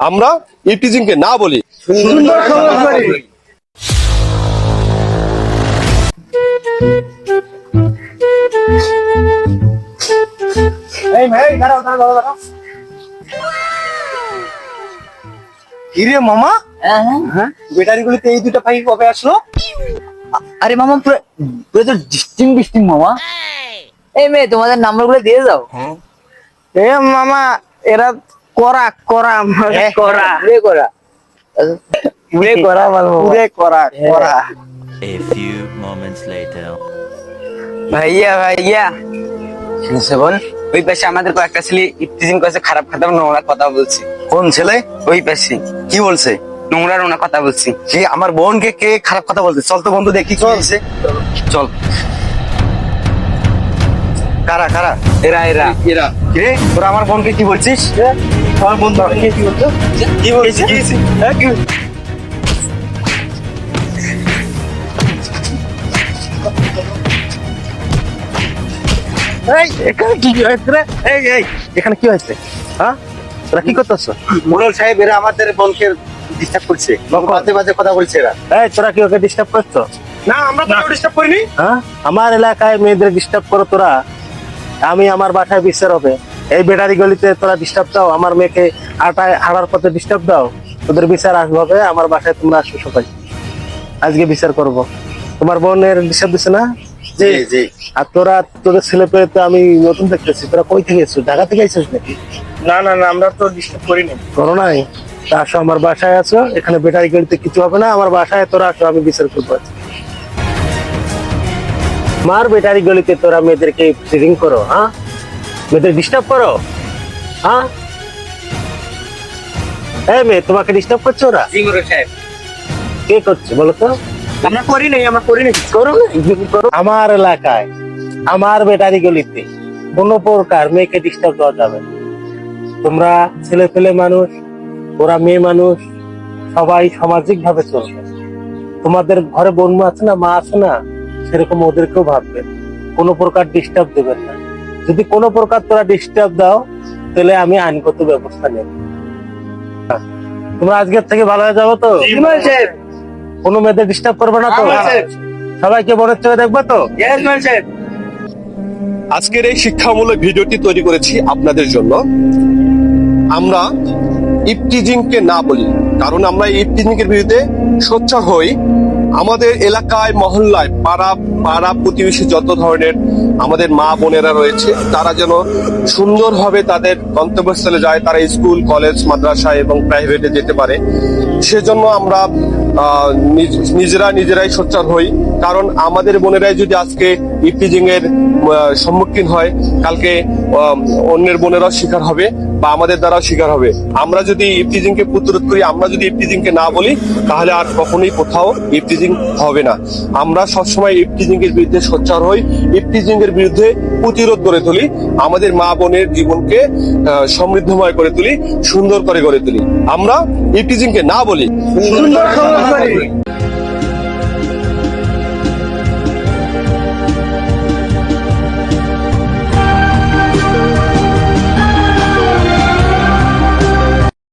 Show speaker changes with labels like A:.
A: আমরা ইপটিজিংকে না বলি
B: সুন্দর সমাজ বাড়ি এই ভাই দাঁড়াও দাঁড়াও দাঁড়াও কিরে মামা? হ্যাঁ ব্যাটারি গুলিতে এই দুটো পাখি কবে আসলো?
C: আরে মামা পুরো পুরো তো ডিস্টিং ডিস্টিং মামা। এই মেয়ে তোমাদের নাম্বারগুলো দিয়ে দাও।
B: এ মামা এরা করা করা
C: করা। পুরে করা।
B: করা পুরে করা করা।
D: A few moments later.
E: ভাইয়া ভাইয়া। শুনছে ওই পাশে আমাদের কয়েকটা ছেলে ইফতিজিং করেছে খারাপ খারাপ নোংরা কথা বলছে।
F: কোন ছেলে?
E: ওই পাশে।
F: কি বলছে?
E: নোংরা নোংরা কথা বলছি।
F: কি আমার বোনকে কে খারাপ কথা বলছে? চল তো বন্ধু দেখি কি বলছে। চল। কারা কারা?
E: এরা এরা।
F: এরা। কিরে তোরা আমার বোনকে কি বলছিস?
B: আমার বন্ধু কি বলতো
F: কি কি হ্যাঁ, কি
B: এই এখানে কি হয়েছে এই এই এখানে কি হয়েছে? হ্যাঁ? তোরা কি করতেছ?
F: সাহেব এরা আমাদের বোনকে ডিস্টার্ব করছে। বাজে বাজে কথা বলছে এরা।
B: এই তোরা কি ওকে ডিস্টার্ব করছ?
A: না আমরা তো ডিস্টার্ব করিনি।
B: হ্যাঁ? আমার এলাকায় মেয়েদের ডিস্টার্ব করো তোরা। আমি আমার বাসায় বিচার হবে। এই ব্যাটারি গলিতে তোরা ডিস্টার্ব দাও আমার মেয়েকে আটায় হারার পথে ডিস্টার্ব দাও। তোদের বিচার আসবে আমার বাসায় তোমরা আসো সবাই। আজকে বিচার করব। তোমার বোনের ডিস্টার্ব দিছে না?
F: জি জি।
B: আর তোরা তোদের ছেলে পেয়ে তো আমি নতুন দেখতেছি। তোরা কই থেকে এসছিস? ঢাকা থেকে এসেছিস নাকি?
A: না না না আমরা তো ডিস্টার্ব করিনি।
B: করো নাই? তা আসো আমার বাসায় আছো এখানে ব্যাটারি গলিতে কিছু হবে না আমার বাসায় তোরা আসো আমি বিচার করব। মার ব্যাটারি গলিতে তোরা মেয়েদেরকে ফিডিং করো হ্যাঁ? মেয়েদের ডিস্টার্ব করো? হ্যাঁ? এই মেয়ে তোমাকে ডিস্টার্ব করছে ওরা?
E: সাহেব।
B: কে করছে বলো তো?
A: আমরা করি নাই আমরা করি নাই।
B: করো না করো। আমার এলাকায় আমার ব্যাটারি গলিতে কোনো প্রকার মেয়েকে ডিস্টার্ব দেওয়া যাবে তোমরা ছেলে পেলে মানুষ ওরা মেয়ে মানুষ সবাই সামাজিক ভাবে চলবে। তোমাদের ঘরে বন্ধু আছে না মা আছে না সেরকম ওদেরকেও ভাববে। কোনো প্রকার ডিস্টার্ব দেবেন না। যদি কোনো প্রকার তোরা ডিস্টার্ব দাও তাহলে আমি আইনগত ব্যবস্থা নেব। হ্যাঁ। তোমরা আজকের থেকে ভালো হয়ে যাব তো? কোনো মেয়েদের ডিস্টার্ব করবে না তো? সবাইকে মনের চোখে দেখবে তো?
A: আজকের এই শিক্ষামূলক ভিডিওটি তৈরি করেছি আপনাদের জন্য। আমরা ইপটিজিংকে না বলি কারণ আমরা এই পিকনিকের বিরুদ্ধে সোচ্চার হই। আমাদের এলাকায়, মহল্লায়, পাড়া পাড়া প্রতিবেশী যত ধরনের আমাদের মা বোনেরা রয়েছে, তারা যেন সুন্দরভাবে তাদের গন্তব্যস্থলে যায়, তারা স্কুল, কলেজ, মাদ্রাসা এবং প্রাইভেটে যেতে পারে। সেজন্য আমরা নিজেরা নিজেরাই সোচ্চার হই। কারণ আমাদের বোনেরাই যদি আজকে ইপটিজিং এর সম্মুখীন হয়, কালকে অন্যের বোনেরাও শিকার হবে বা আমাদের দ্বারাও শিকার হবে। আমরা যদি ইপটিজিং কে প্রতিরোধ করি, আমরা যদি ইপটিজিং কে না বলি, তাহলে আর কখনোই কোথাও ইপটিজিং হবে না। আমরা সবসময় ইপটিজিং এর বিরুদ্ধে সোচ্চার হই ইপটিজিং এর বিরুদ্ধে প্রতিরোধ গড়ে তুলি, আমাদের মা বোনের জীবনকে সমৃদ্ধময় করে তুলি, সুন্দর করে গড়ে তুলি। আমরা ইপটিজিং কে না বলি,
B: সুন্দর Almighty.